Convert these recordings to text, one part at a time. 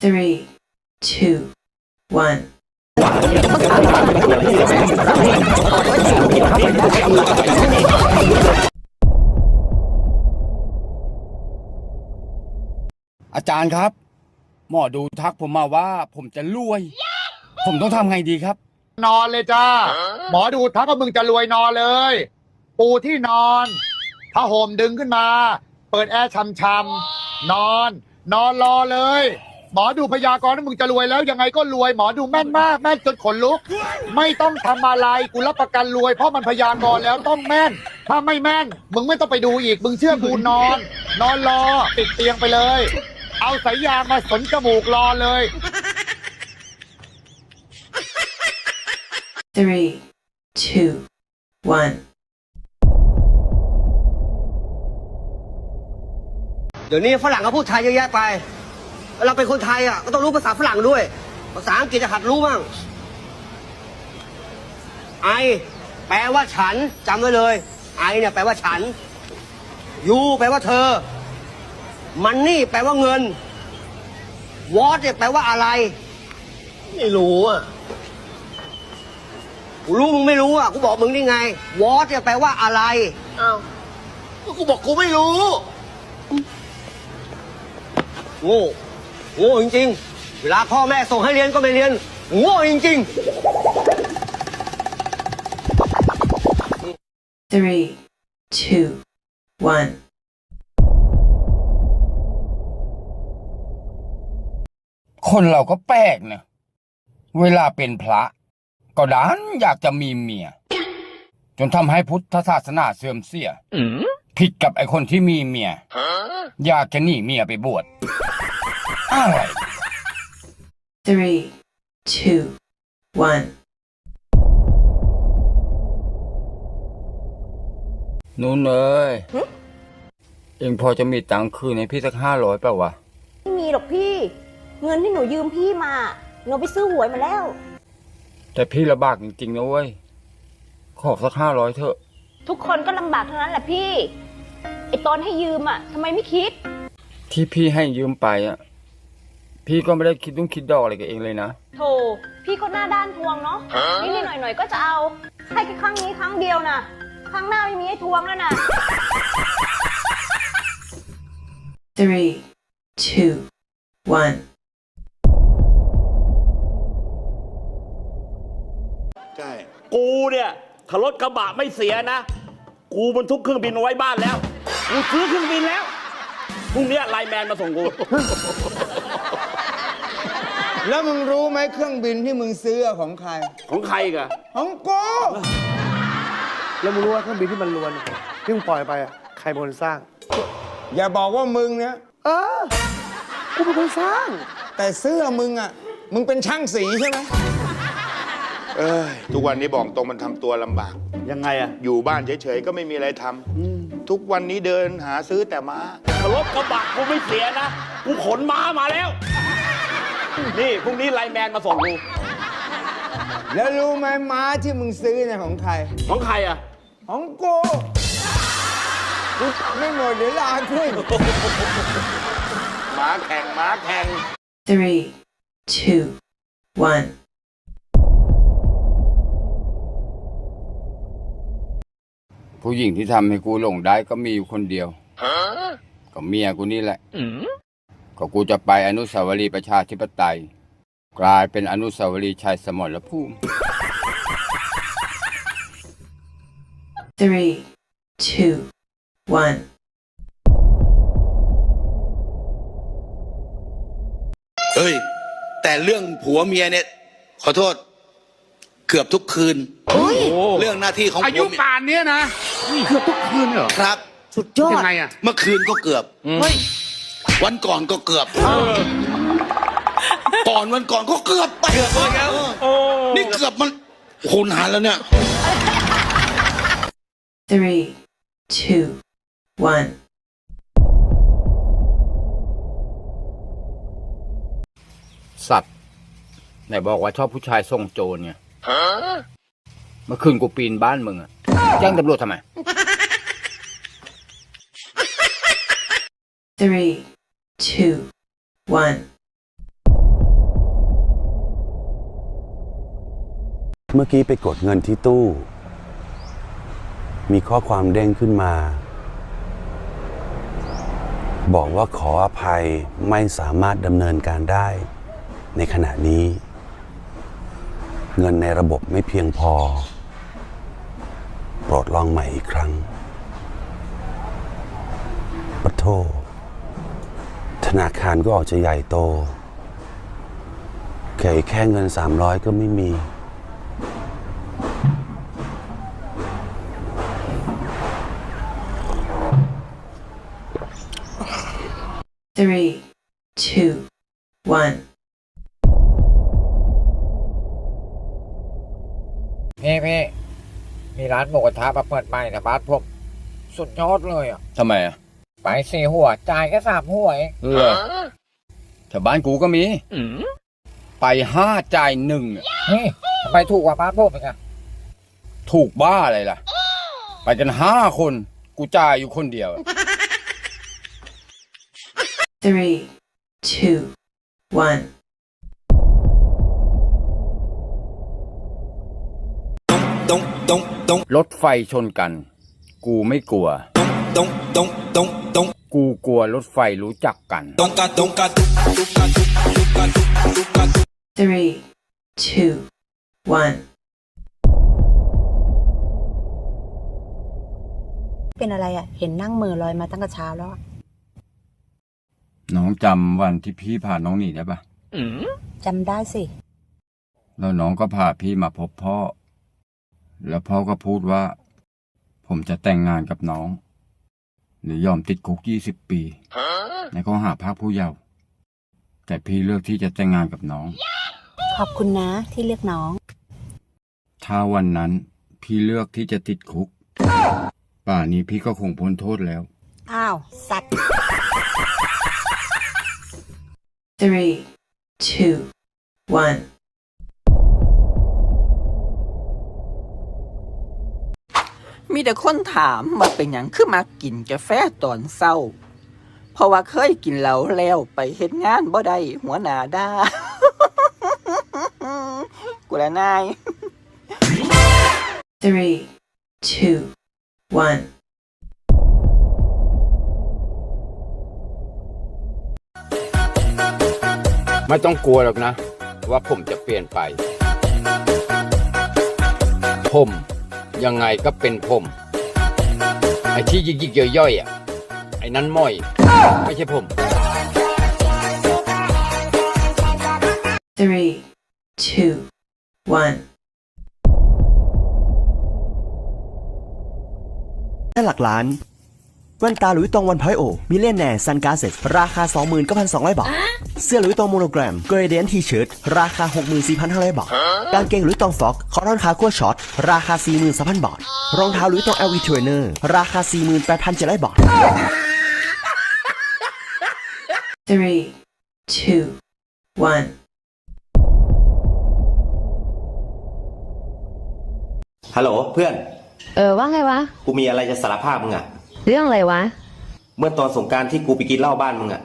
three, two, one. อาจารย์ครับ หมอดูทักผมมาว่า ผมจะรวย ผมต้องทำไงดีครับ นอนเลยจ้า หมอดูทักว่ามึงจะรวยนอนเลย ปูที่นอนผ้าห่มดึงขึ้นมา เปิดแอร์ช่ำๆนอน นอนรอเลย หมอดูพยากรณ์ว่ามึงจะรวยแล้วยังไงก็รวยหมอดูแม่นมากแม่นจนขนลุก ไม่ต้องทำอะไรกูรับประกันรวย เพราะมันพยากรณ์แล้วต้องแม่น ถ้าไม่แม่น มึงไม่ต้องไปดูอีก มึงเชื่อกูนอน นอนรอติดเตียงไปเลย เอาสายยางมาสนจมูกรอเลย Three, two, one. เดี๋ยวนี้ฝรั่งเขาพูดไทยเยอะแยะไปแล้ว เราเป็นคนไทยอะก็ต้องรู้ภาษาฝรั่งด้วย ภาษาอังกฤษจะหัดรู้บ้างไอแปลว่าฉันจำไว้เลย ไอเนี่ยแปลว่าฉันยูแปลว่าเธอ มันนี่แปลว่าเงินวอตเนี่ยแปลว่าอะไร ไม่รู้อะกูรู้มึงไม่รู้อะกูบอกมึงนี่ไงวอตเนี่ยแปลว่าอะไรอ้าวกูบอกกูไม่รู้ โง่ โง่จริงๆ เวลาพ่อแม่ส่งให้เรียนก็ไม่เรียน โง่จริงๆ Three, two, one. คนเราก็แปลกนะเวลาเป็นพระ ก็ดันอยากจะมีเมีย จนทำให้พุทธศาสนาเสื่อมเสียผิดกับไอคนที่มีเมีย อยากจะหนีเมียไปบวช อะไร Three, two, one. นุ่นเอ้ยเองพอจะมีตังค์คืนให้พี่สักห้าร้อยเปล่าวะ ไม่มีหรอกพี่ เงินที่หนูยืมพี่มา หนูไปซื้อหวยมาแล้ว แต่พี่ลำบากจริงๆนะเว้ย ขอสักห้าร้อยเถอะ ทุกคนก็ลำบากทั้งนั้นแหละพี่ ไอตอนให้ยืมอะทำไมไม่คิด ที่พี่ให้ยืมไปอะ พี่ก็ไม่ได้คิดต้องคิดดอกอะไรกับเองเลยนะ โถพี่ก็หน้าด้านทวงเนาะนิดๆหน่อยๆก็จะเอา ให้แค่ครั้งนี้ครั้งเดียวนะครั้งหน้าไม่มีให้ทวงแล้วนะ Three, two, one. ใช่ กูเนี่ยถ้ารถกระบะไม่เสียนะ กูบรรทุกเครื่องบินเอาไว้บ้านแล้ว กูซื้อเครื่องบินแล้ว พรุ่งนี้ไลน์แมนมาส่งกู แล้วมึงรู้ไหมเครื่องบินที่มึงซื้ออะของใคร ของใครอีกอะของกูแล้วมึงรู้ว่าเครื่องบินที่มันลวนที่มึงปล่อยไปอะใครเป็นคนสร้าง อย่าบอกว่ามึงเนี่ยเออกูเป็นคนสร้าง แต่เสื้อมึงอะมึงเป็นช่างสีใช่ไหมเอ้ยทุกวันนี้บอกตรงมันทำตัวลำบาก ยังไงอะอยู่บ้านเฉยๆก็ไม่มีอะไรทำทุกวันนี้เดินหาซื้อแต่ม้าถ้ารถกระบะกูไม่เสียนะ กูขนม้ามาแล้ว นี่พรุ่งนี้ไลน์แมนมาส่งกูแล้วรู้ไหมม้าที่มึงซื้อเนี่ยของใคร ของใครอะของกูกูไม่หมดเดี๋ยวลาขึ้น ม้าแข่งม้าแข่ง Three, two, one. ผู้หญิงที่ทำให้กูหลงได้ก็มีอยู่คนเดียว ก็เมียกูนี่แหละ ก็กูจะไปอนุสาวรีย์ประชาธิปไตย กลายเป็นอนุสาวรีย์ชัยสมรภูมิ Three, two, one. เฮ้ย แต่เรื่องผัวเมียเนี่ย ขอโทษ เกือบทุกคืน เรื่องหน้าที่ของอายุผัวเมียป่านเนี้ยนะเกือบทุกคืนเหรอครับ สุดยอยัดงไงอะ เมื่อคืนก็เกือบ วันก่อนก็เกือบ ก่อนวันก่อนก็เกือบไปเกือบแล้วนี่เกือบมันโหนานแล้วเนี่ย Three, two, one. สัตว์ไหนบอกว่าชอบผู้ชายทรงโจรไงเมื่อคืนกูปีนบ้านมึงอะแจ้งตำรวจทำไม Three, two one เมื่อกี้ไปกดเงินที่ตู้ มีข้อความเด้งขึ้นมา บอกว่าขออภัยไม่สามารถดำเนินการได้ ในขณะนี้ เงินในระบบไม่เพียงพอ โปรดลองใหม่อีกครั้งปะโทษ ธนาคารก็ออกจะใหญ่โตแค่แค่เงิน 300 ก็ไม่มี three, two, one. พี่พี่มีร้านหมูกระทะมาเปิดใหม่นะบ้านผมสุดยอดเลยอะทำไมอะ ไปสี่หัวจ่ายแค่สามหัวเองเหรอแถวบ้านกูก็มี ไปห้าจ่ายหนึ่งอะนี่ทำไมถูกกว่าบ้านผมอีกอะถูกบ้าอะไรล่ะ ไปกันห้าคน กูจ่ายอยู่คนเดียวอะ Three, two, one. ตรงตรงตรงรถไฟชนกัน กูไม่กลัว ตรงตรงตรงตรงกูกลัวรถไฟรู้จักกันตรงกะตรงกะตุกตุกกะตุกตุกกะตุกตุกกะตุก Three, two, one. เป็นอะไรอะ เห็นนั่งมือลอยมาตั้งแต่เช้าแล้วอะน้องจำวันที่พี่พาน้องหนีได้ปะจำได้สิ แล้วน้องก็พาพี่มาพบพ่อ แล้วพ่อก็พูดว่า ผมจะแต่งงานกับน้อง หรือยอมติดคุกยี่สิบปี ในข้อหาภาคผู้เยาว์แต่พี่เลือกที่จะแต่งงานกับน้อง ขอบคุณนะที่เรียกน้อง ถ้าวันนั้นพี่เลือกที่จะติดคุก ป่านนี้พี่ก็คงพ้นโทษแล้ว อ้าว สัตว์ Three, two, one. มีแต่คนถามว่าเป็นหยังคือมากินกาแฟตอนเศร้า เพราะว่าเคยกินเหล้าแล้วไปเฮ็ดงานบ่ได้หัวหน้าด่ากูละนาย Three, two, one. ไม่ต้องกลัวหรอกนะ ว่าผมจะเปลี่ยนไป ผม ยังไงก็เป็นผมไอ้ที่ยิกๆย่อยๆอะไอ้นั้นม่อย ไม่ใช่ผม Three, two, one. แค่หลักล้าน แว่นตาหลุยส์ตองวันพอยโอมิเลนแนซันกาเซ็ตราคา 29,200 บาท เสื้อหลุยส์ตองโมโนแกรมเกรเดียนทีเชิร์ตราคา 64,500 บาท กางเกงหลุยส์ตองฟ็อกคอรอนคากัวช็อตราคา 43,000 บาท รองเท้าหลุยส์ตองเอลวีเทรนเนอร์ราคา 48,700 บาท Three, two, one. ฮัลโหลเพื่อน เออว่าไงวะ กูมีอะไรจะสารภาพมึงอะ เรื่องอะไรวะ เมื่อตอนสงกรารที่กูไปกินเหล้าบ้านมึงอะ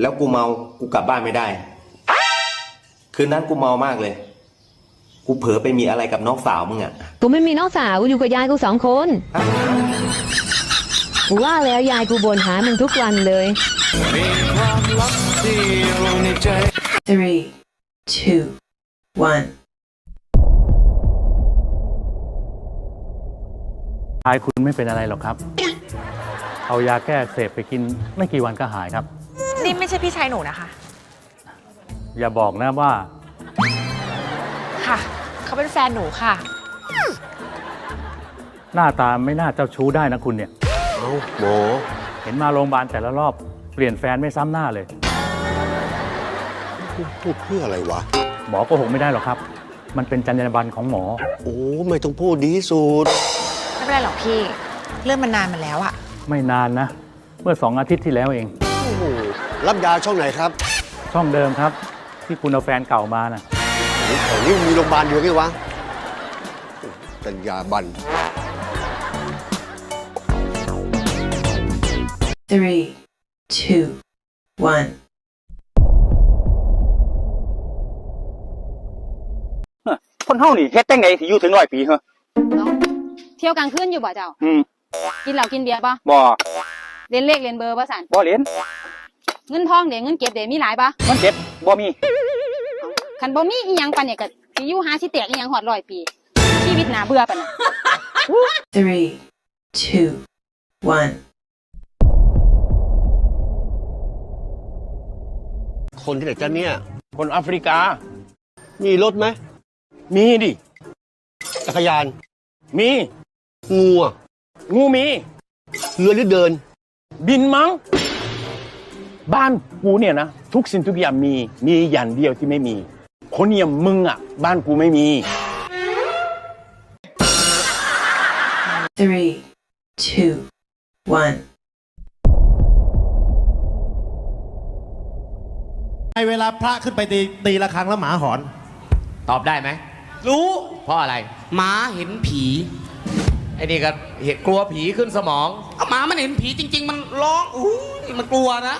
แล้วกูเมา กูกลับบ้านไม่ได้ คืนนั้นกูเมามากเลย กูเผลอไปมีอะไรกับน้องสาวมึงอะกูไม่มีน้องสาวกูอยู่กับยายกูสองคนกูว่าแล้วยายกูบ่นหามึงทุกวันเลย Three, two, one. ชายคุณไม่เป็นอะไรหรอกครับ เอายาแก้อักเสพไปกินไม่กี่วันก็หายครับ นี่ไม่ใช่พี่ชายหนูนะคะ อย่าบอกนะว่า ค่ะ เขาเป็นแฟนหนูค่ะ หน้าตาไม่น่าเจ้าชู้ได้นะคุณเนี่ย เอ้าโหเห็นมาโรงพยาบาลแต่ละรอบเปลี่ยนแฟนไม่ซ้ำหน้าเลย พูดเพื่ออะไรวะ หมอโกหกไม่ได้หรอกครับ มันเป็นจรรยาบรรณของหมอ โอ้ ไม่ต้องพูดดีที่สุด ไม่เป็นไรหรอกพี่ เรื่องมันนานมาแล้วอะไม่นานนะ เมื่อสองอาทิตย์ที่แล้วเอง โอ้โหรับยาช่องไหนครับช่องเดิมครับ ที่คุณเอาแฟนเก่ามานะแถวนี้มีโรงพยาบาลเดียวไงวะจัญญาบัน Three, two, one. พอคนเฮานี่เฮ็ดจังไดสิอยู่ถึงร้อยปีเหรอ เที่ยวกลางคืนอยู่บ่เจ้า อืมกินเหล้ากินเบียร์ปะบ่เล่นเลขเล่นเบอร์ปะสันบ่เล่นเงินทองเดี๋ยวเงินเก็บเดี๋ยวมีหลายปะมันเก็บบ่มีคันบ่มีอีหยังปันเนี่ยก็สิอยู่หาสิแตกอีหยังหอดร้อยปี ชีวิตน่าเบื่อปะน่ะ three, two, one. คนที่ไหนกันเนี่ย คนแอฟริกา มีรถไหม มีดิ จักรยาน มี งูอะงูมี เรือหรือเดิน บินมั้ง บ้านกูเนี่ยนะ ทุกสิ่งทุกอย่างมี มีอย่างเดียวที่ไม่มี คนอย่างมึงอะ บ้านกูไม่มี Three, two, one. ในเวลาพระขึ้นไปตีตีระฆังแล้วหมาหอน ตอบได้ไหม รู้ เพราะอะไร หมาเห็นผีไอ้นี่ก็เห็นกลัวผีขึ้นสมองหมามันเห็นผีจริง ๆ มันร้องอู้ยมันกลัวนะ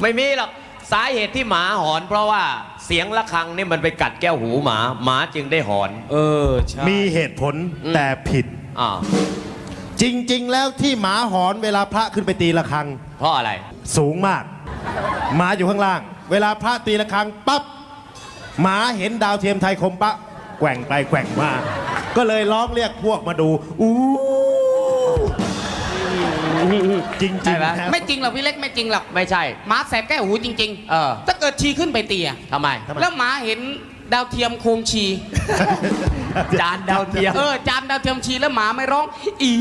ไม่มีหรอกสาเหตุที่หมาหอน เพราะว่าเสียงะระฆังเนี่ยมันไปกัดแก้วหูหมา หมาจึงได้หอน เออใช่มีเหตุผลแต่ผิด อ่าจริง ๆ แล้วที่หมาหอนเวลาพระขึ้นไปตีระฆัง เพราะอะไร สูงมาก หมาอยู่ข้างล่าง เวลาพระตีระฆังปั๊บหมาเห็นดาวเทียมไทยคมปะ แกว่งไปแกว่งมา ก็เลยร้องเรียกพวกมาดูอู้จริงใช่ไหมๆครับไม่จริงหรอกพี่เล็กไม่จริงหรอกไม่ใช่หมาแสบแก้วหูจริง ๆ เออ ถ้าเกิดชีขึ้นไปตีอะทำไม แล้วหมาเห็นดาวเทียมโคมชี จานดาวเทียม เออ จานดาวเทียมชีแล้วหมาไม่ร้อง อี